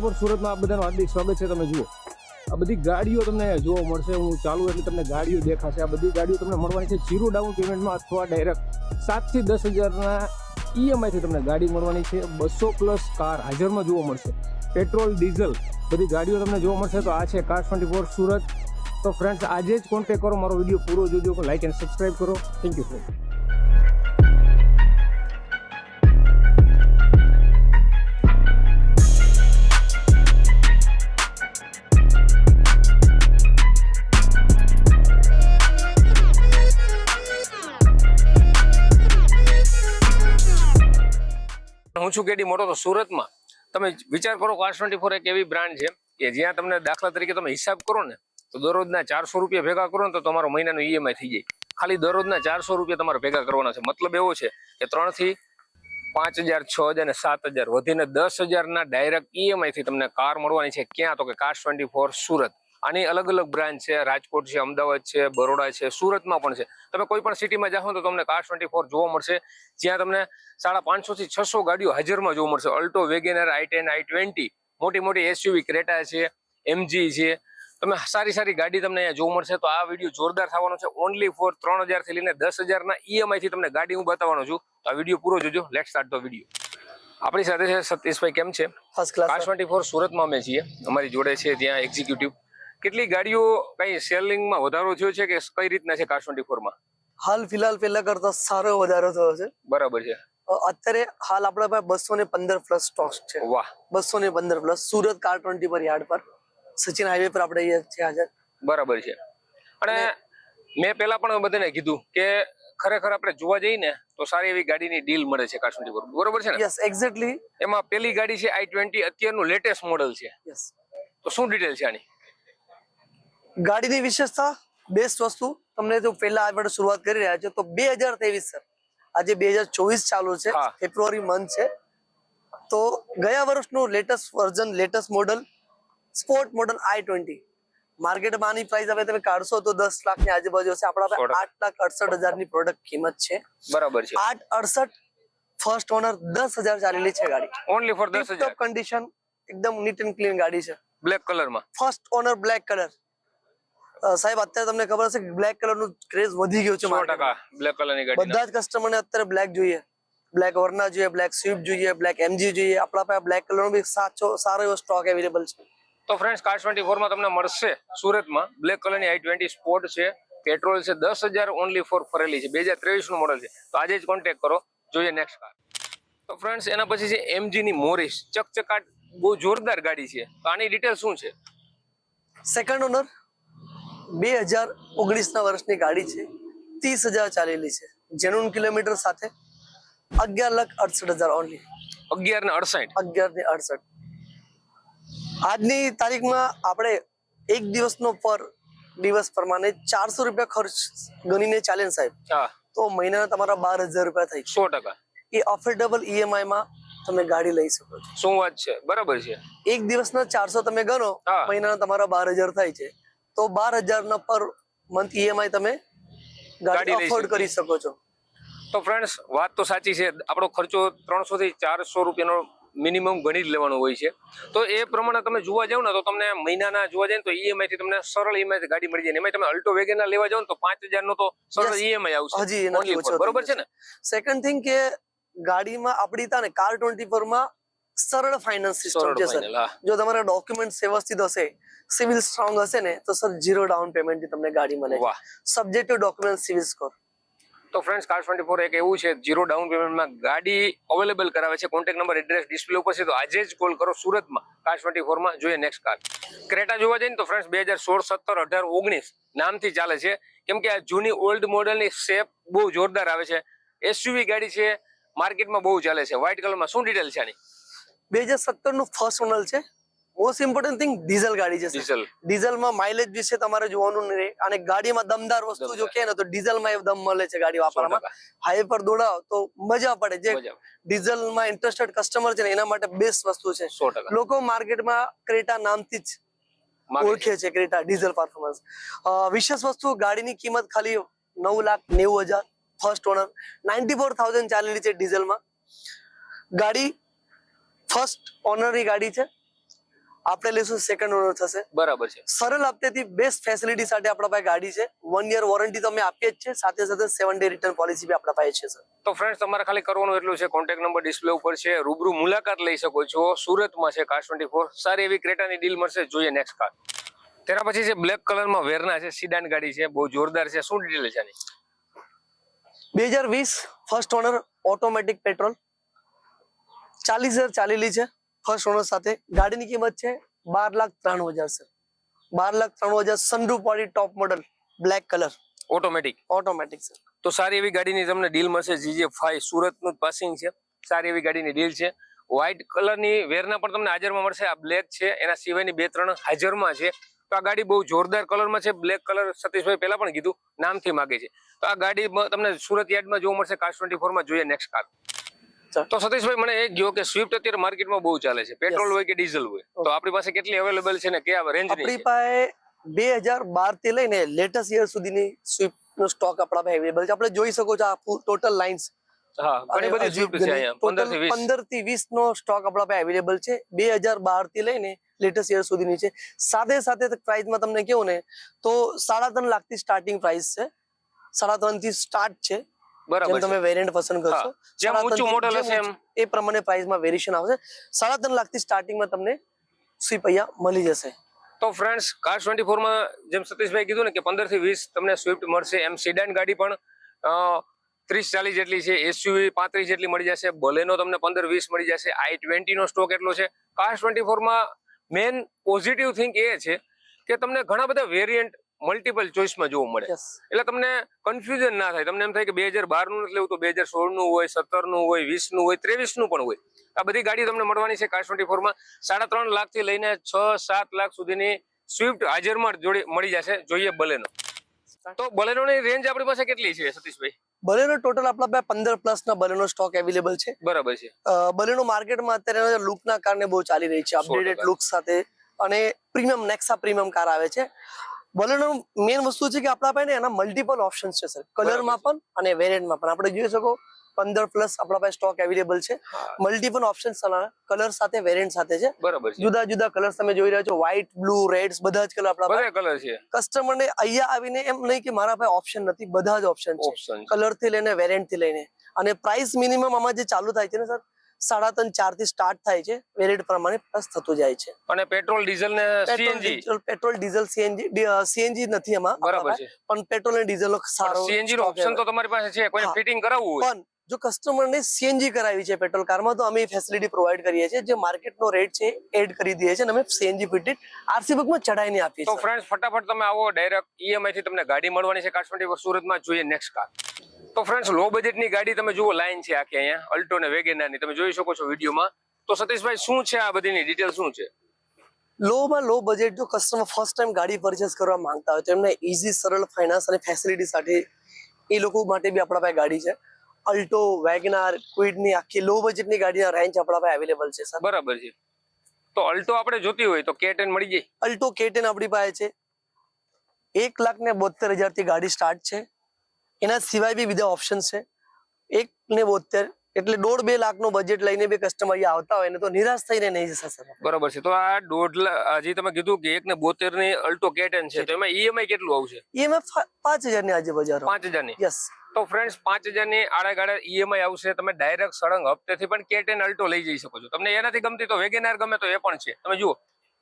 Four સુરતમાં આ બધાનું હાર્દિક સ્વાગત છે. તમે જુઓ, આ બધી ગાડીઓ તમને જોવા મળશે. હું ચાલુ એટલે તમને ગાડીઓ દેખાશે. આ બધી ગાડીઓ તમને મળવાની છે. જીરો ડાઉન પેમેન્ટમાં અથવા ડાયરેક્ટ સાતથી દસ હજારના ઈએમઆઈથી તમને ગાડી મળવાની છે. બસો પ્લસ કાર હાજરમાં જોવા મળશે. પેટ્રોલ, ડીઝલ બધી ગાડીઓ તમને જોવા મળશે. તો આ છે કાર ટ્વેન્ટી ફોર સુરત. તો ફ્રેન્ડ્સ આજે જ કોન્ટેક્ટ કરો, મારો વીડિયો પૂરો જોજો લાઇક એન્ડ સબસ્ક્રાઇબ કરો. થેન્ક યુ ફ્રેન્ડ હું છું કેડી મોટો, તો સુરતમાં. તમે વિચાર કરો કાર ટ્વેન્ટી ફોર એક એવી બ્રાન્ડ છે કે જ્યાં તમને દાખલા તરીકે તમે હિસાબ કરો ને, તો દરરોજના ચારસો રૂપિયા ભેગા કરો ને, તો તમારો મહિનાનું ઈએમઆઈ થઈ જાય. ખાલી દરરોજના ચારસો રૂપિયા તમારે ભેગા કરવાના છે. મતલબ એવો છે કે ત્રણથી પાંચ હજાર, છ હજાર અને સાત હજાર, વધીને દસ હજારના ડાયરેક્ટ ઈએમઆઈથી તમને કાર મળવાની છે. ક્યાં? તો કે કાર ટ્વેન્ટી ફોર સુરત. આની અલગ અલગ બ્રાન્ચ છે રાજકોટ છે અમદાવાદ છે બરોડા છે સુરતમાં પણ છે. તમે કોઈ પણ સિટીમાં જાઓ તો તમને કાર ટ્વેન્ટી ફોર જોવા મળશે. જ્યાં તમને સાડા પાંચસોથી છસો ગાડીઓ હાજરમાં જોવા મળશે. Alto WagonR i ten i twenty મોટી મોટી એસયુવી ક્રેટા છે એમજી છે. તમે સારી સારી ગાડી તમને અહીંયા જોવા મળશે. તો આ વીડિયો જોરદાર થવાનો છે. ઓનલી ફોર ત્રણ હજારથી લઈને દસ હજારના ઈએમઆઈ થી તમને ગાડી હું બતાવવાનો છું. તો આ વીડિયો પૂરો જોજો. લેટ સ્ટાર્ટ ધ વીડિયો આપણી સાથે છે સતીશભાઈ કેમ છે? ફર્સ્ટ ક્લાસ ટ્વેન્ટી ફોર સુરતમાં અમે છીએ. અમારી જોડે છે ત્યાં એક્ઝિક્યુટિવ કેટલી ગાડીઓ કઈ સેલિંગમાં વધારો થયો છે કે કઈ રીતના છે કાર ટ્વેન્ટી ફોરમાં? હાલ ફિલહાલ પહેલા કરતા સારો વધારો થયો છે. બરાબર છે. અત્યારે હાલ આપણા પાસે બસો ને પંદર પ્લસ સ્ટોક છે. વાહ. બસો ને પંદર પ્લસ સુરત કાર ટ્વેન્ટી પર યાર્ડ પર. સચિન હાઈવે પર આપણે છે હાજર. બરાબર છે. અને મેં પેલા પણ બધાને કીધું કે ખરેખર આપણે જોવા જઈએ ને તો સારી એવી ગાડીની ડીલ મળે છે કાર ટ્વેન્ટી બરોબર છે ને? યસ એક્ઝેક્ટલી એમાં પેલી ગાડી છે આઈ ટ્વેન્ટી અત્યારનું લેટેસ્ટ મોડલ છે. યસ તો શું ડિટેલ છે આની? ગાડીની વિશેષતા બેસ્ટ વસ્તુ. તમને જો પહેલા આપણે શરૂઆત કરી રહ્યા છે તો બે હજાર ત્રેવીસ સર. આજે બે હજાર ચોવીસ ચાલુ છે. ફેબ્રુઆરી મંથ છે. તો ગયા વર્ષનું latest version latest model sport model i twenty. માર્કેટમાં આની પ્રાઇસ હવે તમે કાઢશો તો દસ લાખની આજુબાજુ હશે. આપણા આઠ લાખ અડસઠ હજારની પ્રોડક્ટ કિંમત છે. બરાબર છે. આઠ અડસઠ ફર્સ્ટ ઓનર દસ હજાર ચાલેલી છે ગાડી. ઓનલી ફોર દસ હજાર. કન્ડિશન એકદમ નીટ એન્ડ ક્લીન ગાડી છે. બ્લેક કલરમાં ફર્સ્ટ ઓનર બ્લેક કલર સાહેબ અત્યારે તમને ખબર હશે કે બ્લેક કલરનું ક્રેઝ વધી ગયો છે બ્લેક કલરની ગાડી બધા જ કસ્ટમર ને અત્યારે બ્લેક જોઈએ. બ્લેક વર્ના જોઈએ બ્લેક સ્વિફ્ટ જોઈએ બ્લેક એમજી જોઈએ. આપણા પાસે બ્લેક કલર નો બી સાચો સારો એવો સ્ટોક અવેલેબલ છે. તો ફ્રેન્ડ્સ કાર ટ્વેન્ટી ફોરમાં તમને મળશે સુરતમાં. બ્લેક કલરની આઈ ટ્વેન્ટી સ્પોર્ટ છે પેટ્રોલ છે દસ હજાર ઓનલી ફોર ફરેલી છે. બે હજાર ત્રેવીસનું મોડલ છે. તો આજે જ કોન્ટેક્ટ કરો જોઈએ નેક્સ્ટ કાર તો ફ્રેન્ડ્સ એના પછી છે એમજી ની મોરિસ. ચકચકાટ બહુ જોરદાર ગાડી છે. તો આની ડિટેલ શું છે? સેકન્ડ ઓનર બે હજાર ઓગણીસ ના વર્ષની ગાડી છે. ત્રીસ હજાર ચાલેલી છે. જેનુન કિલોમીટર સાથે અગિયાર લાખ અડસઠ હજાર ઓનલી અગિયાર ને અડસઠ? અગિયાર ને અડસઠ. આજની તારીખમાં આપણે એક દિવસનો પર દિવસ પ્રમાણે ચારસો રૂપિયા ખર્ચ ગણીને ચાલે ને સાહેબ તો મહિનાના તમારા બાર હજાર રૂપિયા થઈ સો ટકા. એ અફોર્ડેબલ ઈએમઆઈ માં તમે ગાડી લઈ શકો છો. શું વાત છે? બરાબર છે. એક દિવસના ચારસો તમે ગણો મહિનાના તમારા બાર હજાર થાય છે. તો બાર હજાર ના પર મંથ ઈએમઆઈ તમે ગાડી અફોર્ડ. કરી શકો છો. તો ફ્રેન્ડ્સ વાત તો સાચી છે. આપણો ખર્ચો ત્રણસો થી ચારસો રૂપિયાનો મિનિમમ ગણી જ લેવાનો હોય છે. તો એ પ્રમાણે તમે જોવા જાવ ને તો તમને મહિનાના જોવા જાય તો ઈએમઆઈ થી તમને સરળ ઈએમઆઈ ગાડી મળી જાય. એમાં તમે અલ્ટો વેગેના લેવા જાવ તો પાંચ હજાર નો તો સરળ. ઈએમઆઈ આવશે. હજી બરોબર છે ને? સેકન્ડ થિંગ કે ગાડીમાં આપણી તા ને કાર ટ્વેન્ટી ફોરમાં સરળ ફાઇનાન્સ સિસ્ટમ છે સર જો તમારા ડોક્યુમેન્ટ વ્યવસ્થિત હશે સિવિલ સ્ટ્રોંગ હશે ને તો સર ઝીરો ડાઉન પેમેન્ટથી તમને ગાડી મળે subject to document CIBIL score તો ફ્રેન્ડ્સ કાર ટ્વેન્ટી ફોર એક એવું છે જીરો ડાઉન પેમેન્ટમાં ગાડી અવેલેબલ કરાવે છે. કોન્ટેક્ટ નંબર એડ્રેસ ડિસ્પ્લે ઉપર છે તો આજે જ કોલ કરો સુરતમાં. કાર ટ્વેન્ટી ફોરમાં જોઈએ નેક્સ્ટ કાર ક્રેટા જોવા જઈએ તો ફ્રેન્ડ્સ બે હજાર સોળ સત્તર અઢાર ઓગણીસ નામથી ચાલે છે. કેમ કે આ જૂની ઓલ્ડ મોડલની શેપ બહુ જોરદાર આવે છે. એસયુવી ગાડી છે માર્કેટમાં બહુ ચાલે છે. વ્હાઇટ કલરમાં શું ડિટેલ છે આની? બે હજાર સત્તરનું ફર્સ્ટ ઓનર છે. મોસ્ટ ઇમ્પોર્ટન્ટ થિંગ ડીઝલ ગાડી છે ડીઝલ ડીઝલમાં માઇલેજ વિશે તમારે જોવાનું નહીં. અને ગાડીમાં દમદાર વસ્તુ જો. કે ને તો ડીઝલમાં એ દમ મળે છે ગાડી વાપરવામાં. હાઈવે પર દોડાવો તો મજા પડે. જે. ડીઝલમાં ઇન્ટરેસ્ટેડ કસ્ટમર છે ને એના માટે બેસ્ટ વસ્તુ છે. લોકો માર્કેટમાં ક્રેટા નામથી જ ઓળખે છે ક્રેટા ડીઝલ પરફોર્મન્સ વિશેષ વસ્તુ ગાડીની કિંમત ખાલી નવ લાખ નેવું હજાર. First owner ninety four thousand ચાલેલી છે ડીઝલમાં ગાડી ફર્સ્ટ ઓનરની ગાડી છે. આપણે લઈશું સેકન્ડ ઓનર થશે. બરાબર છે. સરળ હપ્તેથી બેસ્ટ ફેસિલિટી સાથે આપણા પાસે ગાડી છે. વન યર વોરંટી તમે આપીએ જ છે સાથે સાથે સેવન ડે રિટર્ન પોલિસી બી આપણા પાસે છે સર તો ફ્રેન્ડ્સ તમારે ખાલી કરવાનું એટલું છે. કોન્ટેક્ટ નંબર ડિસ્પ્લે ઉપર છે. રૂબરૂ મુલાકાત લઈ શકો છો. સુરતમાં છે કાર ટ્વેન્ટી ફોર સારી એવી ક્રેટાની ડીલ મળશે. જોઈએ નેક્સ્ટ કાર તેના પછી છે બ્લેક કલરમાં વેરના છે સિડાન ગાડી છે બહુ જોરદાર છે. શું ડિટેલ છે આની? બે હજાર વીસ ફર્સ્ટ ઓનર ઓટોમેટિક પેટ્રોલ ચાલીસ હજાર ચાલેલી છે ફર્સ્ટ ઓનર સાથે. ગાડીની કિંમત છે બાર લાખ ત્રાણું હજાર સર. બાર લાખ ત્રાણું હજાર સનરૂફ વાળી top model black colour automatic automatic sir. તો સારી એવી ગાડીની તમને ડીલ મળશે જીજે ફાઈવ સુરતનું પાસિંગ છે. સારી એવી ગાડીની ડીલ છે. વ્હાઇટ કલરની વેરના પણ તમને હાજરમાં મળશે. આ બ્લેક છે એના સિવાયની બે ત્રણ હાજરમાં છે. તો આ ગાડી બહુ જોરદાર કલરમાં છે. બ્લેક કલર સતીશભાઈ પહેલા પણ કીધું નામથી માગે છે. તો આ ગાડી તમને સુરત યાર્ડમાં જોવા મળશે. કાર ટ્વેન્ટી ફોરમાં જોઈએ નેક્સ્ટ કાર. તો સતીશભાઈ મને એ ગયો કે સ્વિફ્ટ અત્યારે માર્કેટમાં બહુ ચાલે છે. પેટ્રોલ હોય કે ડીઝલ હોય તો આપણી પાસે કેટલી અવેલેબલ છે ને કયા રેન્જ આપણી પાસે બે હજાર બારથી લઈને લેટેસ્ટ યર સુધીની સ્વિફ્ટ નો સ્ટોક આપણા પાસે અવેલેબલ છે. આપણે જોઈ શકો છો આ ટોટલ લાઇન્સ પંદરથી વીસ. નો સ્ટોક આપણા પાસે અવેલેબલ છે. બે હજાર બારથી લઈને લેટેસ્ટ યર સુધીની છે. સાથે સાથે પ્રાઇસમાં તમને કેવું ને તો સાડા ત્રણ લાખથી સ્ટાર્ટિંગ પ્રાઇસ છે. સાડા ત્રણથી સ્ટાર્ટ છે. જેમ તમે વેરિયન્ટ પસંદ કરશો જેમ ઊંચું ત્રણથી- હશે એમ. એ પ્રમાણે પ્રાઇસમાં વેરિએશન આવશે. સાડા ત્રણ લાખથી સ્ટાર્ટિંગમાં તમને સ્વીપ અહીંયા મળી જશે. તો ફ્રેન્ડ્સ કાર ટ્વેન્ટી ફોરમાં જેમ સતીશભાઈ કીધું ને કે પંદરથી વીસ તમને સ્વિફ્ટ મળશે. એમ સિડાન ગાડી પણ ત્રીસ ચાલીસ જેટલી છે. એસયુવી પાંત્રીસ જેટલી મળી જશે. બલેનો તમને પંદર વીસ મળી જશે. આઈ ટ્વેન્ટી નો સ્ટોક એટલો છે. કાર ટ્વેન્ટી ફોરમાં મેન પોઝિટિવ થિંક એ છે કે તમને ઘણા બધા વેરિયન્ટ મલ્ટિપલ ચોઈસમાં જોવા મળે. એટલે તમને કન્ફ્યુઝન ના થાય. તમને એમ થાય કે બે હજાર બારનું નથી લેવું તો બે હજારનું હોય સત્તરનું હોય વીસનું હોય ત્રેવીસનું પણ હોય. આ બધી ગાડી તમને મળવાની છે કાર ટ્વેન્ટી ફોરમાં સાડા ત્રણ લાખથી લઈને છ સાત લાખ સુધીની સ્વિફ્ટ હાજરમાં જોડી મળી જશે. જોઈએ બલેનો તો બલેનો ની રેન્જ આપણી પાસે કેટલી છે સતીશભાઈ? બલેનો ટોટલ આપણા પાસે પંદર પ્લસ ના બલેનો સ્ટોક અવેલેબલ છે. બરાબર છે. બલેનો માર્કેટમાં અત્યારે લુકના કારણે બહુ ચાલી રહી છે. અપડેટેડ લુક સાથે. અને પ્રીમિયમ નેક્સા પ્રીમિયમ કાર આવે છે. બલેનો મેઇન વસ્તુ છે કે આપણા પાસે એના મલ્ટિપલ ઓપ્શન્સ છે સર કલરમાં પણ અને વેરિયન્ટમાં પણ. આપણે જોઈ શકો પંદર પ્લસ આપણા પાસે સ્ટોક અવેલેબલ છે. મલ્ટિપલ ઓપ્શન કલર સાથે વેરિયન્ટ સાથે છે. બરાબર જુદા જુદા કલર તમે જોઈ રહ્યા છો. વ્હાઇટ બ્લુ રેડ બધા જ કલર આપણા કલર છે. કસ્ટમરને અહીંયા આવીને એમ નહીં કે મારા પાસે ઓપ્શન નથી બધા જ ઓપ્શન છે. કલરથી લઈને વેરિયન્ટથી લઈને. અને પ્રાઇસ મિનિમમ આમાં જે ચાલુ થાય છે ને સર સાડા ત્રણ ચારથી સ્ટાર્ટ થાય છે. વેરિયન્ટ પ્રમાણે પ્લસ થતું જાય છે. અને પેટ્રોલ ડીઝલ ને CNG? Petrol diesel CNG CNG નથી એમાં બરાબર છે. પણ પેટ્રોલ અને ડીઝલ નો સારો સીએનજી નો ઓપ્શન તો તમારી પાસે છે કોઈ ફિટિંગ કરાવવું હોય. પણ જો કસ્ટમરને સીએનજી કરાવી છે પેટ્રોલ કારમાં તો અમે ફેસિલિટી પ્રોવાઈડ કરીએ છીએ. જે માર્કેટનો રેટ છે એડ કરી દઈએ છીએ અને અમે સીએનજી ફિટેડ આરસી બુકમાં ચડાઈને આપીએ તો ફ્રેન્ડ્સ ફટાફટ તમે આવો ડાયરેક્ટ ઈએમઆઈ થી તમને ગાડી મળવાની છે. કાશ્મીર સુરતમાં જોઈએ. નેક્સ્ટ કાર તો ફ્રેન્ડ્સ લો બજેટની ગાડી તમે જુઓ લાઈન છે આખી અહીંયા અલ્ટો ને વેગેનાની. તમે જોઈ શકો છો વિડીયોમાં. તો સતીશભાઈ શું છે આ બધીની ડિટેલ શું છે? લોમાં લો બજેટ જો કસ્ટમર ફર્સ્ટ ટાઈમ ગાડી પરચેસ કરવા માંગતા હોય તો એમને ઇઝી સરળ ફાઇનાન્સ અને ફેસિલિટી સાથે એ લોકો માટે બી આપણા પાસે ગાડી છે. અલ્ટો વેગનાર ક્વિડની આખી લો બજેટની ગાડીના રેન્જ આપણા પાસે અવેલેબલ છે સર બરાબર છે. તો અલ્ટો આપણે જોતી હોય તો કે મળી જાય. અલ્ટો કેટેન આપણી પાસે છે. એક લાખ ને બોતેર હજારથી ગાડી સ્ટાર્ટ છે. એના સિવાય બી બીજા ઓપ્શન છે. એક ને બોતેર એટલે દોઢ બે લાખનું બજેટ લઈને બી કસ્ટમર અહીંયા આવતા હોય ને તો નિરાશ થઈને નહીં જશે સર બરોબર છે. તો આ દોઢ હજી તમે કીધું કે એક ને બોતેરની અલ્ટો કેટન છે તો એમાં ઈએમઆઈ કેટલું આવશે ઈએમઆઈ પાંચ હજારની આજે બજાર. પાંચ હજારની? યસ તો ફ્રેન્ડ્સ પાંચ હજારની આડા ગાળે ઈએમઆઈ આવશે તમે ડાયરેક્ટ સળંગ હપ્તેથી પણ કેટેન અલ્ટો લઈ જઈ શકો છો. તમને એનાથી ગમતી તો વેગેનાર ગમે તો એ પણ છે. તમે જુઓ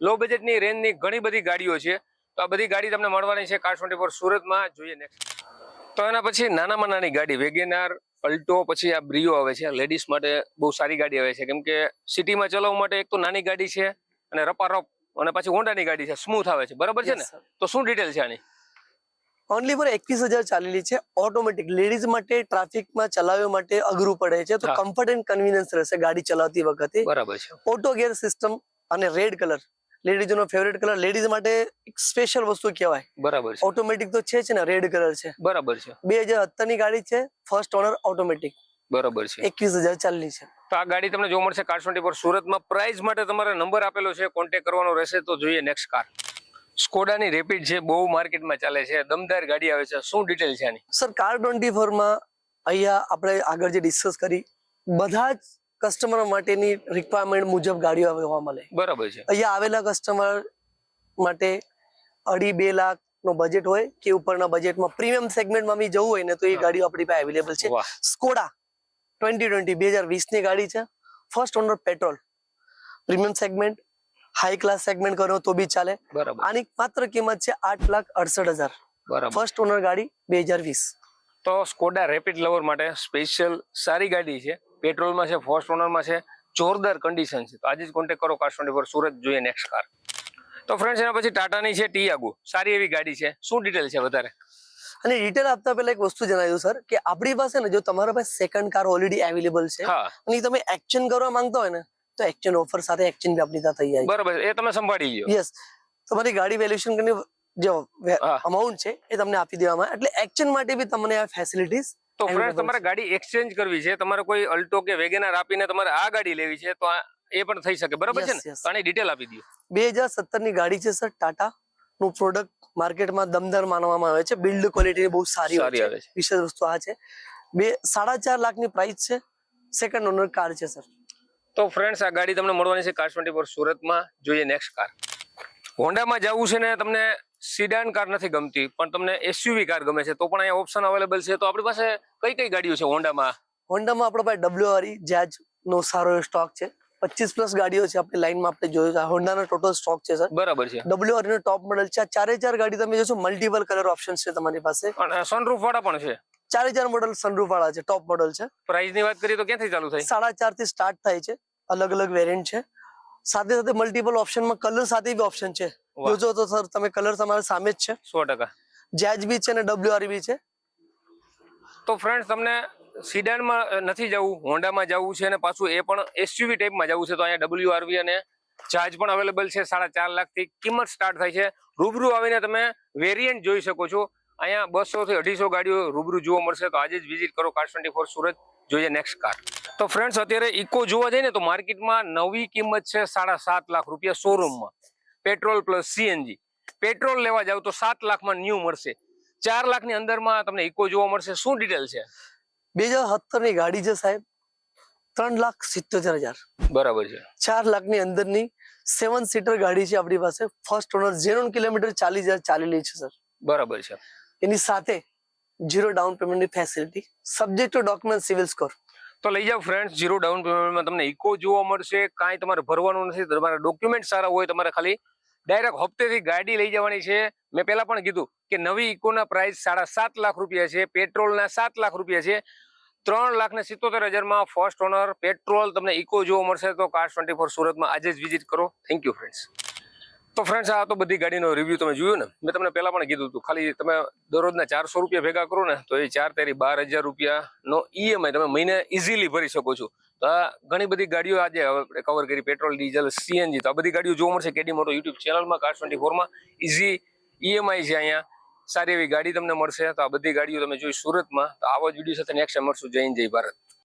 લો બજેટની રેન્જની ઘણી બધી ગાડીઓ છે. તો આ બધી ગાડી તમને મળવાની છે કાર ટ્વેન્ટી સુરતમાં. જોઈએ નેક્સ્ટ તો એના પછી નાનામાં નાની ગાડી વેગેનાર અલ્ટો પછી આ બ્રિયો આવે છે લેડીઝ માટે બહુ સારી ગાડી આવે છે. કેમ કે સિટીમાં ચલાવવા માટે એક તો નાની ગાડી છે અને રપારપ અને પછી હોન્ડાની ગાડી છે સ્મૂથ આવે છે. બરાબર છે ને? તો શું ડિટેલ છે આની? ઓનલી ફોર એકવીસ હજાર ચાલેલી છે. ઓટોમેટિક લેડીઝ માટે ટ્રાફિકમાં ચલાવવા માટે અઘરું પડે છે. તો. કમ્ફર્ટ એન્ડ કન્વીનિયન્સ રહેશે ગાડી ચલાવતી વખતે. બરાબર છે. ઓટો ગેર સિસ્ટમ અને રેડ કલર લેડીઝનો ફેવરેટ કલર લેડીઝ માટે એક સ્પેશિયલ વસ્તુ કહેવાય. બરાબર છે. ઓટોમેટિક તો છે જ ને રેડ કલર છે. બરાબર છે. બે હજાર સત્તરની ગાડી છે ફર્સ્ટ ઓનર ઓટોમેટિક બરાબર છે. એકવીસ હજાર ચાલની છે. તો આ ગાડી તમને જોવા મળશે કાર ટ્વેન્ટી પર સુરતમાં. પ્રાઇસ માટે તમારે નંબર આપેલો છે કોન્ટેક કરવાનો રહેશે તો જોઈએ નેક્સ્ટ કાર સ્કોડાની રેપિડ છે બહુ માર્કેટમાં ચાલે છે દમદાર ગાડી આવે છે. શું ડિટેલ છે આની? સર કાર ટ્વેન્ટી ફોરમાં અહીંયા આપણે આગળ જે ડિસ્કસ કરી બધા જ કસ્ટમર માટેની રિક્વાયરમેન્ટ મુજબ ગાડીઓ જોવા મળે. બરાબર છે. અહીંયા આવેલા કસ્ટમર માટે અઢી બે લાખ નો બજેટ હોય કે ઉપરના બજેટમાં પ્રીમિયમ સેગમેન્ટમાં બી જવું હોય ને તો એ ગાડીઓ આપણી પાસે અવેલેબલ છે. સ્કોડા ટ્વેન્ટી ટ્વેન્ટી બે હજાર વીસની ગાડી છે. First owner petrol premium segment high class segment કરો તો બી ચાલે. બરાબર. આની માત્ર કિંમત છે આઠ લાખ અડસઠ હજાર. બરાબર. ફર્સ્ટ ઓનર ગાડી બે હજાર વીસ. તો સ્કોડા રેપિડ લવર માટે સ્પેશિયલ સારી ગાડી છે. પેટ્રોલમાં છે ફર્સ્ટ ઓનરમાં છે જોરદાર કન્ડિશન છે. તો આજે જ કોન્ટેક્ટ કરો કાર ટ્વેન્ટી ફોર સુરત જોઈએ નેક્સ્ટ કાર તો ફ્રેન્ડ્સ એના પછી ટાટાની છે ટીયાગો. સારી એવી ગાડી છે. શું ડિટેલ છે વધારે? અને રિટેલ આપતા પહેલા એક વસ્તુ જણાવી દઉં સર કે આપણી પાસે ને જો તમારા પાસે સેકન્ડ કાર ઓલરેડી અવેલેબલ છે અને તમે એક્સચેન્જ કરવા માંગતા હોય ને તો એક્સચેન્જ ઓફર સાથે એક્સચેન્જ બી આપણી ત્યાં થઈ જાય બરાબર એ તમે સંભાળી લ્યો. યસ તમારી ગાડી વેલ્યુએશન કરીને જે અમાઉન્ટ છે એ તમને આપી દેવામાં એટલે એક્સચેન્જ માટે બી તમને આ ફેસિલિટીઝ તો ફ્રેન્ડ તમારે ગાડી એક્સચેન્જ કરવી છે તમારે કોઈ અલ્ટો કે વેગેનાર આપીને તમારે આ ગાડી લેવી છે તો આ એ પણ થઈ શકે. બરાબર છે ને. આની ડિટેલ આપી દો બે ની ગાડી છે સર ટાટા નું પ્રોડક્ટ માર્કેટમાં દમદાર માનવામાં આવે છે. બિલ્ડ ક્વોલિટી બહુ સારી આવે છે. વિશેષ વસ્તુ આ છે. બે સાડા ચાર લાખની પ્રાઇસ છે. સેકન્ડ ઓનર કાર છે સર. તો ફ્રેન્ડ્સ આ ગાડી તમને મળવાની છે કાર ટ્વેન્ટી ફોર સુરતમાં. જોઈએ નેક્સ્ટ કાર હોન્ડામાં જવું છે ને તમને સિડાન કાર નથી ગમતી પણ તમને એસયુવી કાર ગમે છે તો પણ અહીંયા ઓપ્શન અવેલેબલ છે. તો આપણી પાસે કઈ કઈ ગાડીઓ છે હોન્ડામાં હોન્ડામાં આપણા પાસે ડબલ્યુ આર જેજ નો સારો સ્ટોક છે. પચીસ પ્લસ ગાડીઓ છે આપણી લાઈનમાં આપણે જોયું છે. હોન્ડાનો ટોટલ સ્ટોક છે સર બરાબર છે. ડબલ્યુ આર નો ટોપ મોડલ છે. આ ચારે ચાર ગાડી તમે જોશો મલ્ટિપલ કલર ઓપ્શન છે તમારી પાસે. સનરૂફ વાળા પણ છે? ચારે ચાર મોડલ સનરૂફ વાળા છે ટોપ મોડલ છે. પ્રાઇસની વાત કરીએ તો ક્યાંથી ચાલુ થાય? સાડા ચારથી સ્ટાર્ટ થાય છે. અલગ અલગ વેરિયન્ટ છે. સાથે સાથે મલ્ટિપલ ઓપ્શનમાં કલર સાથે બી ઓપ્શન છે. જોજો તો સર તમે કલર તમારા સામે જ છે. સો ટકા. જેજ બી છે અને ડબલ્યુ બી છે. તો ફ્રેન્ડ તમને સિડાનમાં નથી જવું હોન્ડામાં જવું છે અને પાછું એ પણ એસયુવી ટાઈપમાં જવું છે તો અહીંયા ડબલ્યુ આરવી અને ચાર્જ પણ અવેલેબલ છે સાડા ચાર લાખથી કિંમત સ્ટાર્ટ થાય છે. રૂબરૂ આવીને તમે વેરિયન્ટ જોઈ શકો છો. અહીંયા બસો થી અઢીસો ગાડીઓ રૂબરૂ જોવા મળશે તો આજે જ વિઝિટ કરો કાર ટ્વેન્ટી સુરત જોઈએ નેક્સ્ટ કાર તો ફ્રેન્ડ્સ અત્યારે ઇકો જોવા જઈએ ને તો માર્કેટમાં નવી કિંમત છે સાડા સાત લાખ રૂપિયા શોરૂમમાં પેટ્રોલ પ્લસ સીએનજી પેટ્રોલ લેવા જાવ તો સાત લાખમાં ન્યૂ મળશે. ચાર લાખની અંદરમાં તમને ઇકો જોવા મળશે. શું ડિટેલ છે? બે ની ગાડી છે સાહેબ ત્રણ લાખ સિત્તોતેર હજાર. બરાબર છે. ચાર લાખની અંદરની સેવન સીટર ગાડી છે આપણી પાસે. ફર્સ્ટ ઓનર ઝીરો કિલોમીટર ચાલીસ હજાર ચાલેલી છે સર બરાબર છે. એની સાથે ઝીરો ડાઉન પેમેન્ટની facility subject to document CIBIL score તો લઈ જાઓ ફ્રેન્ડ્સ ઝીરો ડાઉન પેમેન્ટમાં તમને ઇકો જોવા મળશે. કાંઈ તમારે ભરવાનું નથી, તમારા ડોક્યુમેન્ટ સારા હોય, તમારે ખાલી ડાયરેક્ટ હપ્તેથી ગાડી લઈ જવાની છે. મેં પહેલા પણ કીધું કે નવી ઇકોના પ્રાઇસ સાડા સાત લાખ રૂપિયા છે પેટ્રોલના સાત લાખ રૂપિયા છે. ત્રણ લાખ ને સિત્તોતેર હજારમાં ફર્સ્ટ ઓનર પેટ્રોલ તમને ઇકો જોવા મળશે. તો કાર ટ્વેન્ટી ફોર સુરતમાં આજે જ વિઝિટ કરો. થેન્ક યુ ફ્રેન્ડ્સ તો ફ્રેન્ડ્સ આ તો બધી ગાડીનો રિવ્યુ તમે જોયું ને? મેં તમને પહેલા પણ કીધું હતું, ખાલી તમે દરરોજના ચારસો રૂપિયા ભેગા કરો ને, તો એ ચાર તેરી બાર હજાર રૂપિયાનો ઈએમઆઈ તમે મહિને ઇઝીલી ભરી શકો છો. તો આ ઘણી બધી ગાડીઓ આજે આપણે કવર કરી પેટ્રોલ ડીઝલ સીએનજી તો આ બધી ગાડીઓ જોવા મળશે કેડી મોટો યુટ્યુબ ચેનલમાં કાર ટ્વેન્ટી ફોરમાં ઇઝી ઈએમઆઈ છે અહીંયા. સારી એવી ગાડી તમને મળશે. તો આ બધી ગાડીઓ તમે જોઈ સુરતમાં. તો આવા જ વીડિયો સાથે નેક્સ્ટ મળશું. જય હિન્દ, જય ભારત.